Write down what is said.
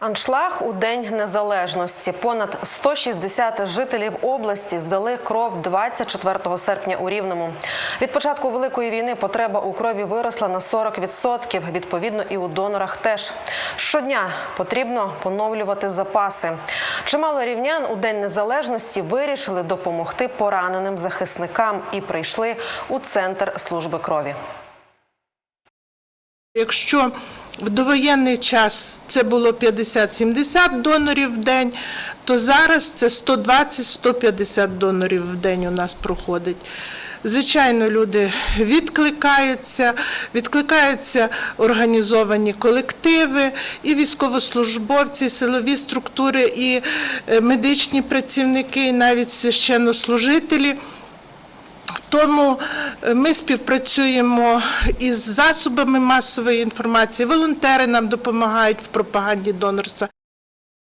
Аншлаг у День Незалежності. Понад 160 жителів області здали кров 24 серпня у Рівному. Від початку Великої війни потреба у крові виросла на 40%. Відповідно, і у донорах теж. Щодня потрібно поновлювати запаси. Чимало рівнян у День Незалежності вирішили допомогти пораненим захисникам і прийшли у центр служби крові. Якщо в довоєнний час це було 50-70 донорів в день, то зараз це 120-150 донорів в день у нас проходить. Звичайно, люди відкликаються, відкликаються організовані колективи, і військовослужбовці, і силові структури, і е, медичні працівники, і навіть священнослужителі. Тому ми співпрацюємо із засобами масової інформації. Волонтери нам допомагають в пропаганді донорства.